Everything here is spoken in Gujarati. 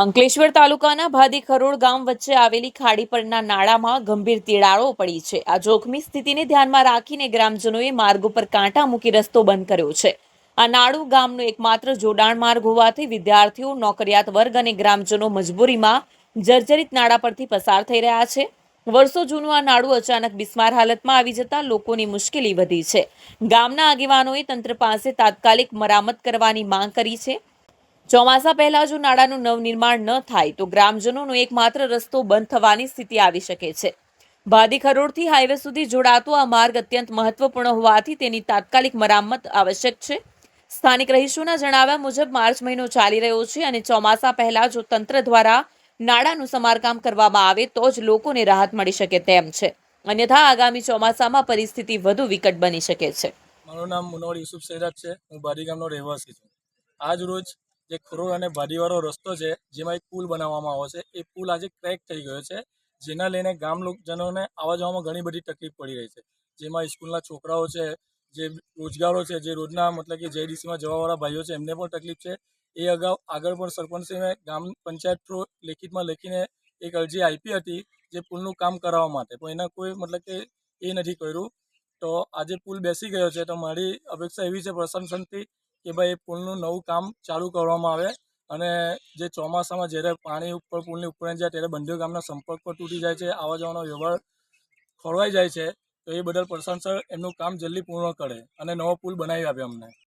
અંકલેશ્વર તાલુકાના ભાદી ખરોડ ગામ વચ્ચે આવેલી ખાડી પરના નાળામાં ગંભીર તિરાડો પડી છે. આ જોખમી સ્થિતિને ધ્યાનમાં રાખીને ગ્રામજનોએ માર્ગ ઉપર કાંટા મૂકી રસ્તો બંધ કર્યો છે. આ નાળું ગામનો એકમાત્ર જોડાણ માર્ગ હોવાથી વિદ્યાર્થીઓ, નોકરિયાત વર્ગ અને ગ્રામજનો મજબૂરીમાં જર્જરિત નાળા પરથી પસાર થઈ રહ્યા છે. વર્ષો જૂનું આ નાળું અચાનક બિસ્માર હાલતમાં આવી જતા લોકોની મુશ્કેલી વધી છે. ગામના આગેવાનોએ તંત્ર પાસે તાત્કાલિક મરામત કરવાની માંગ કરી છે. ચોમાસા પહેલા જો નાળાનું નવનિર્માણ ન થાય, તો ગ્રામજનોનો એકમાત્ર રસ્તો બંધ થવાની સ્થિતિ આવી શકે છે. ભાદી ખરોડથી હાઈવે સુધી જોડાતો આ માર્ગ અત્યંત મહત્વપૂર્ણ હોવાથી તેની તાત્કાલિક મરામત આવશ્યક છે. સ્થાનિક રહીશોના જણાવ્યા મુજબ, માર્ચ મહિનો ચાલી રહ્યો છે અને ચોમાસા પહેલા જો તંત્ર દ્વારા નાળાનું સમારકામ કરવામાં આવે, તો જ લોકોને રાહત મળી શકે તેમ છે. અન્યથા, આગામી ચોમાસામાં પરિસ્થિતિ વધુ વિકટ બની શકે છે. મારું નામ મુનોર યુસુફ સૈરાજ છે. હું બારી ગામનો રહેવાસી છું. આજ રોજ જે ખરોડ અને ભાડીવાળો રસ્તો છે, જેમાં એક પુલ બનાવવામાં આવ્યો છે, એ પુલ આજે ક્રેક થઈ ગયો છે, જેના લઈને ગામ લોકોજનોને આવવા જવામાં ઘણી બધી તકલીફ પડી રહી છે. જેમાં સ્કૂલના છોકરાઓ છે, જે રોજગારો છે, જે રોજના મતલબ કે જેડીસીમાં જવાવાળા ભાઈઓ છે, એમને પણ તકલીફ છે. એ અગાઉ, આગળ પણ સરપંચશ્રીને ગામ પંચાયત થ્રુ લેખિતમાં લખીને એક અરજી આપી હતી, જે પુલનું કામ કરાવવા માટે. પણ એના કોઈ મતલબ કે એ નથી કર્યું. તો આજે પુલ બેસી ગયો છે, તો મારી અપેક્ષા એવી છે, પ્રશાસનથી કે ભાઈ એ પુલનું નવું કામ ચાલુ કરવામાં આવે અને જે ચોમાસામાં જ્યારે પાણી ઉપર પુલની ઉપર જાય ત્યારે બંને ગામના સંપર્ક પર તૂટી જાય છે આવવા જવાનો વ્યવહાર ખોરવાઈ જાય છે, તો એ બદલ પ્રશાસન એમનું કામ જલ્દી પૂર્ણ કરે અને નવો પુલ બનાવી આપે અમને.